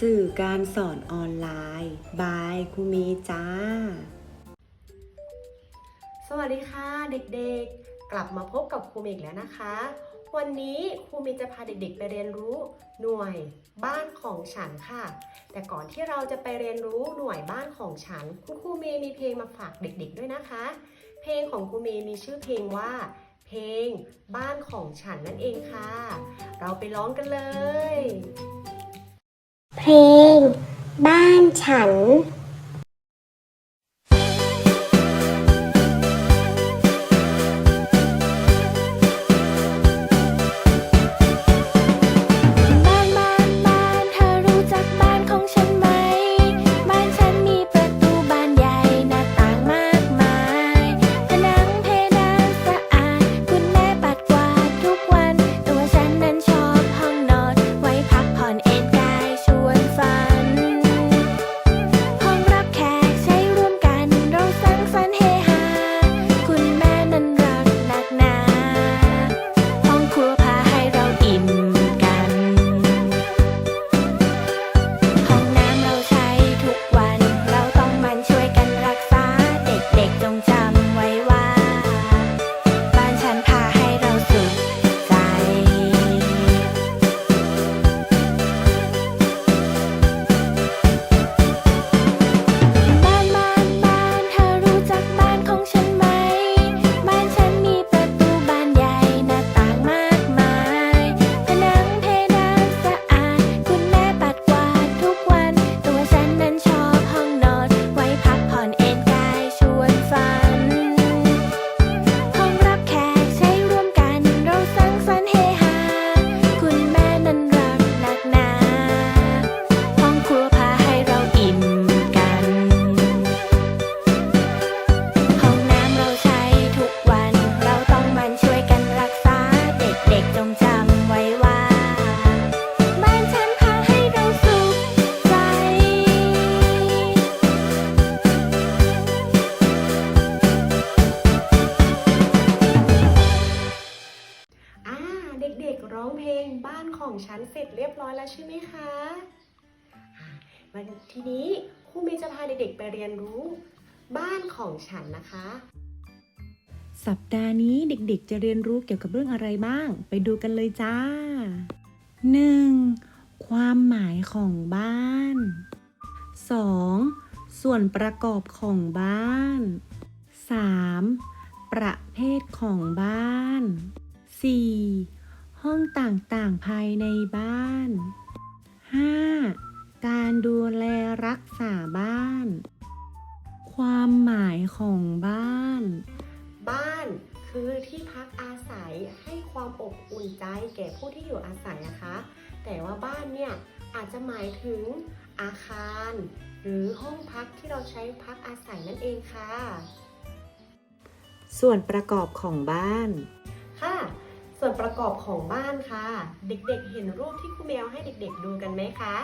สื่อการสอนออนไลน์บายครูเมจ้า สวัสดีค่ะเด็กๆ กลับมาพบกับครูเมย์อีกแล้วนะคะ วันนี้ครูเมย์จะพาเด็กๆ ไปเรียนรู้หน่วยบ้านของฉันค่ะ แต่ก่อนที่เราจะไปเรียนรู้หน่วยบ้านของฉันคุณครูเมย์มีเพลงมาฝากเด็กๆ ด้วยนะคะ เพลงของครูเมย์มีชื่อเพลงว่า เพลงบ้านของฉันนั่นเองค่ะ เราไปร้องกันเลย เพลง บ้านฉัน ของฉันเสร็จเรียบร้อยแล้วใช่ไหมคะอ่าวันทีนี้ครูเมย์จะพาเด็กๆไปเรียนรู้บ้านของฉันนะคะ สัปดาห์นี้เด็กๆ จะเรียนรู้เกี่ยวกับเรื่องอะไรบ้าง ไปดูกันเลยจ้า 1. ความหมายของบ้าน 2. ส่วนประกอบของบ้าน 3. ประเภทของบ้าน 4. ห้องต่างๆภายในบ้าน 5. การดูแลรักษาบ้าน ความหมายของบ้าน บ้านคือที่พักอาศัยให้ความอบอุ่นใจแก่ผู้ที่อยู่อาศัยนะคะ แต่ว่าบ้านเนี่ยอาจจะหมายถึงอาคาร หรือห้องพักที่เราใช้พักอาศัยนั่นเองค่ะ ส่วนประกอบของบ้าน ค่ะ ส่วนประกอบของบ้านค่ะ เด็กๆ เห็นรูปที่ครูแมวให้เด็กๆดูกันไหมคะ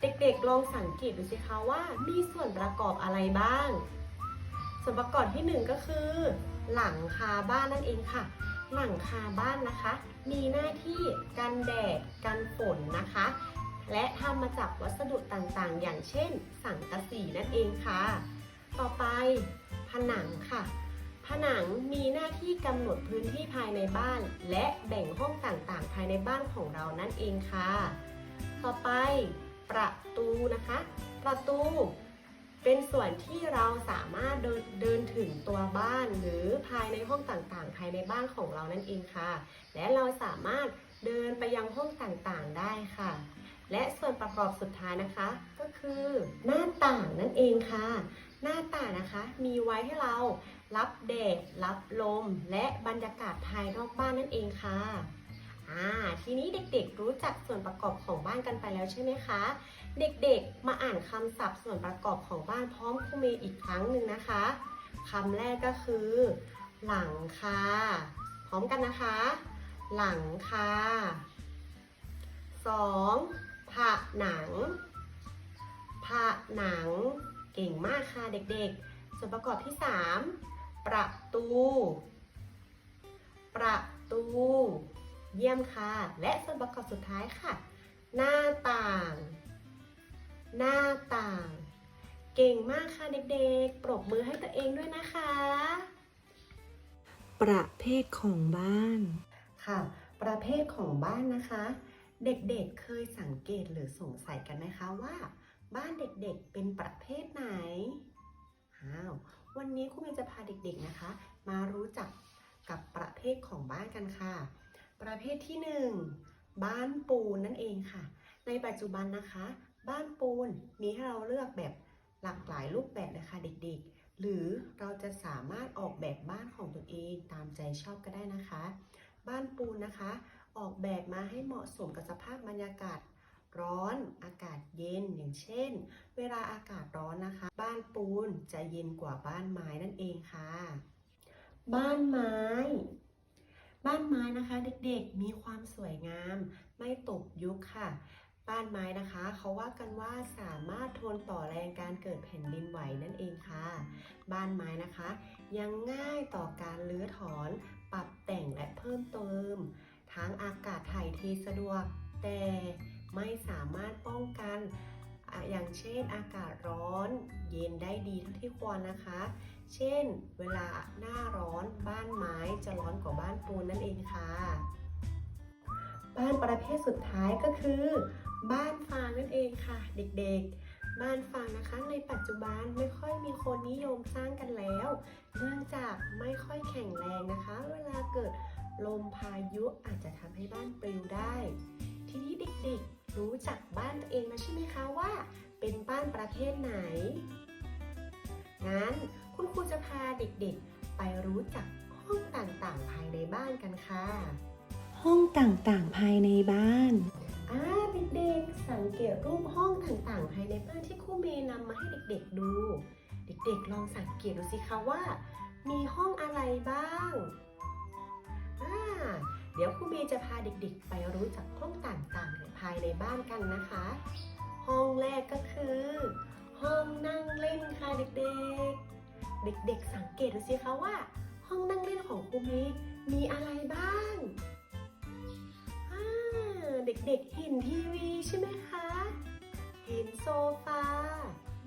เด็กๆลองสังเกตดูสิคะว่ามีส่วนประกอบอะไรบ้าง ส่วนประกอบที่หนึ่งก็คือ หลังคาบ้านนั่นเองค่ะ หลังคาบ้านนะคะ มีหน้าที่กันแดดกันฝนนะคะ และทำมาจากวัสดุต่างๆ อย่างเช่น สังกะสีนั่นเองค่ะ ต่อไปผนังค่ะ ผนังมีหน้าที่กำหนดพื้นที่ภายในบ้าน และแบ่งห้องต่างๆ ภายในบ้านของเรานั่นเองค่ะ ต่อไปประตูนะคะ ประตูเป็นส่วนที่เราสามารถเดินเดินถึงตัวบ้านหรือภายในห้องต่างๆ ภายในบ้านของเรานั่นเองค่ะ และเราสามารถเดินไปยังห้องต่างๆ ได้ค่ะ และส่วนประกอบสุดท้ายนะคะ ก็คือหน้าต่างนั่นเองค่ะ หน้าต่างนะคะมีไว้ให้เรา รับแดด รับลม และบรรยากาศภายนอกบ้านนั่นเองค่ะอ่าทีนี้เด็กๆรู้จักส่วนประกอบของบ้านกันไปแล้วใช่ไหมคะ เด็กๆมาอ่านคำศัพท์ส่วนประกอบของบ้านพร้อมครูเมย์อีกครั้งหนึ่งนะคะคำแรกก็คือ หลังคาพร้อมกันนะคะ หลังคา 2. ผหนังผหนัง เก่งมากค่ะเด็กๆ ส่วนประกอบที่ 3 ประตู ประตู เยี่ยมค่ะ และส่วนประกอบสุดท้ายค่ะหน้าต่าง เก่งมากค่ะเด็กๆ ปรบมือให้ตัวเองด้วยนะคะ ประเภทของบ้าน ค่ะ ประเภทของบ้านนะคะ เด็กๆ เคยสังเกตหรือสงสัยกันไหมคะว่า บ้านเด็กๆ เป็นประเภทไหน อ้าว วันนี้ครูเมย์จะพาเด็กๆนะคะ มารู้จักกับประเภทของบ้านกันค่ะ ประเภทที่หนึ่งบ้านปูนนั่นเองค่ะ ในปัจจุบันนะคะ บ้านปูนมีให้เราเลือกแบบหลากหลายรูปแบบนะคะเด็กๆ หรือเราจะสามารถออกแบบบ้านของตัวเองตามใจชอบก็ได้นะคะ บ้านปูนนะคะ ออกแบบมาให้เหมาะสมกับสภาพบรรยากาศ ร้อน อากาศเย็นอย่างเช่น เวลาอากาศร้อนนะคะ บ้านปูนจะเย็นกว่าบ้านไม้นั่นเองค่ะ บ้านไม้ บ้านไม้นะคะเด็กๆมีความสวยงาม ไม่ตกยุคค่ะบ้านไม้นะคะเขาว่ากันว่าสามารถทนต่อแรงการเกิดแผ่นดินไหวนั่นเองค่ะ บ้านไม้นะคะ ยังง่ายต่อการรื้อถอน ปรับแต่งและเพิ่มเติมทั้งอากาศถ่ายเทสะดวก แต่ ไม่สามารถป้องกันอย่างเช่นอากาศร้อนเย็นได้ดีเท่าที่ควรนะคะ เช่น เวลาหน้าร้อนบ้านไม้จะร้อนกว่าบ้านปูนนั่นเองค่ะ บ้านประเภทสุดท้ายก็คือ บ้านฟางนั่นเองค่ะ เด็กๆ บ้านฟางนะคะ ในปัจจุบันไม่ค่อยมีคนนิยมสร้างกันแล้ว เนื่องจากไม่ค่อยแข็งแรงนะคะ เวลาเกิดลมพายุอาจจะทำให้บ้านปลิวได้ ทีนี้เด็กๆ รู้จักบ้านตัวเองแล้วใช่ไหมคะว่า เป็นบ้านประเภทไหน งั้นคุณครูจะพาเด็กๆ ไปรู้จักห้องต่างๆ ภายในบ้านกันค่ะ ห้องต่างๆ ภายในบ้านอ่าเด็กๆ สังเกตรูปห้องต่างๆ ภายในบ้านที่ครูเมย์นำมาให้เด็กๆดู เด็กๆ ลองสังเกตดูสิคะว่า มีห้องอะไรบ้างอ่าเดี๋ยวครูเมย์จะพาเด็กๆ ไปรู้จักห้องต่างๆภายในบ้านกันนะคะ ห้องแรกก็คือ ห้องนั่งเล่นค่ะเด็กๆ เด็กๆ สังเกตดูสิคะว่า ห้องนั่งเล่นของครูเมย์มีอะไรบ้างเด็กๆ เห็นทีวีใช่ไหมคะ เห็นโซฟา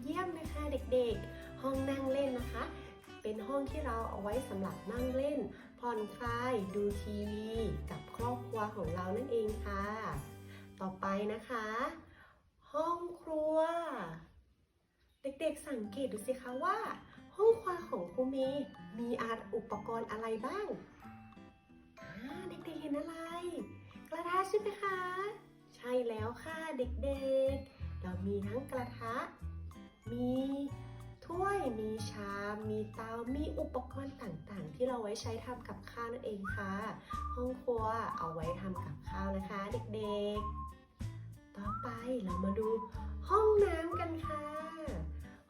เยี่ยมเลยค่ะเด็กๆ ห้องนั่งเล่นนะคะ เป็นห้องที่เราเอาไว้สำหรับนั่งเล่น ผ่อนคลายดูทีวีกับครอบครัวของเรานั่นเองค่ะ ต่อไปนะคะ ห้องครัว เด็กๆสังเกตดูสิคะว่า ห้องครัวของครูเมย์มีอาอุปกรณ์อะไรบ้างเด็กๆเห็นอะไร กระทะใช่ไหมคะ ใช่แล้วค่ะเด็กๆ เรามีทั้งกระทะ มี ถ้วย มีชาม มีเตา มีอุปกรณ์ต่างๆ ที่เราไว้ใช้ทำกับข้าวนั่นเองค่ะ ห้องครัวเอาไว้ทำกับข้าวนะคะ เด็กๆ ต่อไปเรามาดูห้องน้ำกันค่ะ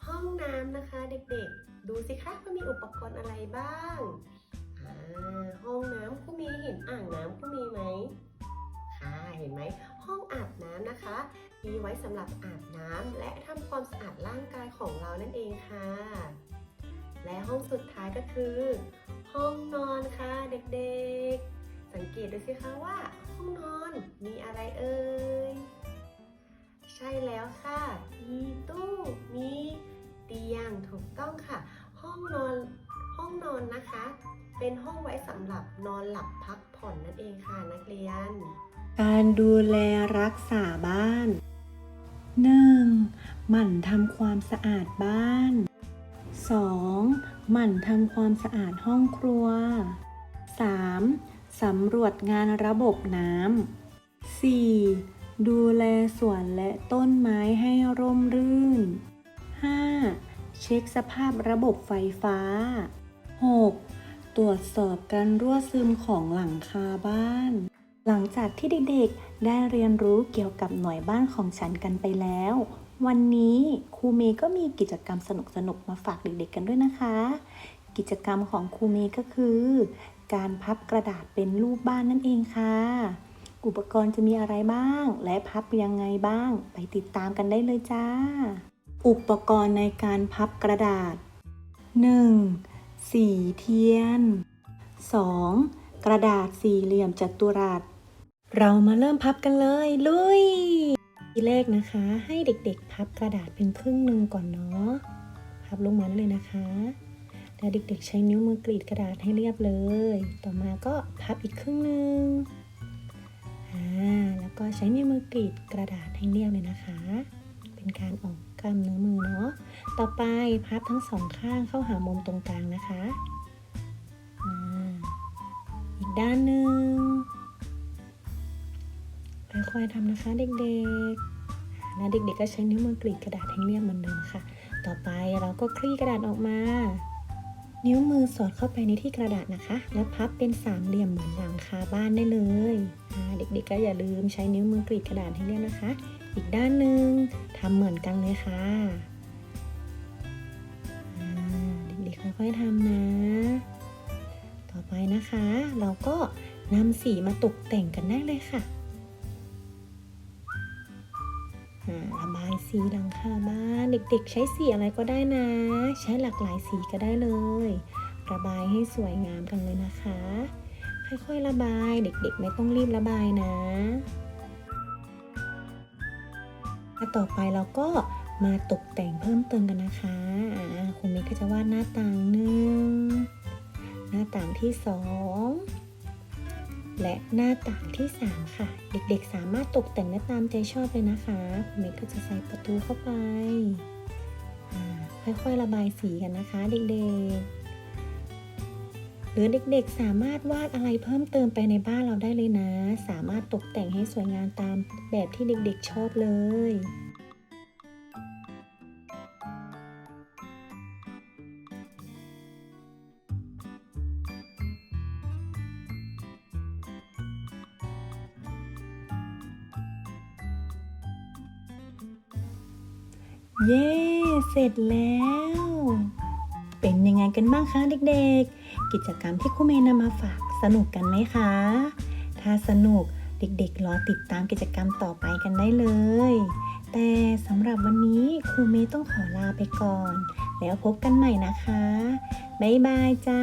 ห้องน้ำนะคะเด็กๆ ดูสิคะว่ามีอุปกรณ์อะไรบ้างห้องน้ำคุณมีเห็นอ่างน้ำคุณมีไหมค่ะเห็นไหมห้องอาบน้ำนะคะ มีไว้สำหรับอาบน้ำและทำความสะอาดร่างกายของเรานั่นเองค่ะ และห้องสุดท้ายก็คือ ห้องนอนค่ะเด็กๆ สังเกตดูสิคะว่า ห้องนอนมีอะไรเอ่ย ใช่แล้วค่ะ มีตู้ มีเตียงถูกต้องค่ะ ห้องนอนห้องนอนนะคะ เป็นห้องไว้สำหรับนอนหลับพักผ่อนนั่นเองค่ะนักเรียนการดูแลรักษาบ้าน 1. หมั่นทำความสะอาดบ้าน 2. หมั่นทำความสะอาดห้องครัว 3. สำรวจงานระบบน้ำ 4. ดูแลสวนและต้นไม้ให้ร่มรื่น 5. เช็คสภาพระบบไฟฟ้า 6. ตรวจสอบการรั่วซึมของหลังคาบ้าน หลังจากที่เด็กๆ ได้เรียนรู้เกี่ยวกับหน่วยบ้านของฉันกันไปแล้ว วันนี้ครูเมย์ก็มีกิจกรรมสนุกๆมาฝากเด็กๆกันด้วยนะคะ กิจกรรมของครูเมย์ก็คือ การพับกระดาษเป็นรูปบ้านนั่นเองค่ะ อุปกรณ์จะมีอะไรบ้าง และพับยังไงบ้าง ไปติดตามกันได้เลยจ้า อุปกรณ์ในการพับกระดาษ 1. สีเทียน 2. กระดาษสี่เหลี่ยมจัตุรัส เรามาเริ่มพับกันเลย ลุยทีแรกนะคะ ให้เด็กๆ พับกระดาษเป็นครึ่งหนึ่งก่อนเนาะพับลงมาเลยนะคะแล้วเด็กๆ ใช้นิ้วมือกรีดกระดาษให้เรียบเลย ต่อมาก็พับอีกครึ่งหนึ่งอ่าแล้วก็ใช้นิ้วมือกรีดกระดาษให้เรียบเลยนะคะ เป็นการออกกล้ามเนื้อมือเนาะต่อไปพับทั้งสองข้างเข้าหามุมตรงกลางนะคะออีกด้านหนึ่ง ค่อยๆทำนะคะเด็กๆแล้วเด็กๆก็ใช้นิ้วมือกรีดกระดาษให้เรียบเหมือนเดิมค่ะ ต่อไปเราก็คลี่กระดาษออกมา นิ้วมือสอดเข้าไปในที่กระดาษนะคะ แล้วพับเป็นสามเหลี่ยมเหมือนหลังคาบ้านได้เลยเด็กๆก็อย่าลืมใช้นิ้วมือกรีดกระดาษให้เรียบนะคะ อีกด้านหนึ่งทำเหมือนกันเลยค่ะเด็กๆค่อยๆทำนะต่อไปนะคะ เราก็นำสีมาตกแต่งกันได้เลยค่ะ สีหลังคาบ้านเด็กๆ ใช้สีอะไรก็ได้นะ ใช้หลากหลายสีก็ได้เลย ระบายให้สวยงามกันเลยนะคะ ค่อยๆระบายเด็กๆ ไม่ต้องรีบระบายนะต่อไปเราก็มาตกแต่งเพิ่มเติมกันนะคะคุณเมย์ก็จะวาดหน้าต่างหนึ่งหน้าต่างที่สอง และหน้าต่างที่สามค่ะ เด็กๆสามารถตกแต่งได้ตามใจชอบเลยนะคะเมย์ก็จะใส่ประตูเข้าไป ค่อยๆระบายสีกันนะคะ เด็กๆ หรือเด็กๆสามารถวาดอะไรเพิ่มเติมไปในบ้านเราได้เลยนะ สามารถตกแต่งให้สวยงามตามแบบที่เด็กๆชอบเลย เย้ เสร็จแล้ว เป็นยังไงกันบ้างคะเด็กๆ กิจกรรมที่ครูเมย์นำมาฝากสนุกกันไหมคะ ถ้าสนุกเด็กๆ รอติดตามกิจกรรมต่อไปกันได้เลย แต่สำหรับวันนี้ครูเมย์ต้องขอลาไปก่อน แล้วพบกันใหม่นะคะ บ๊ายบายจ้า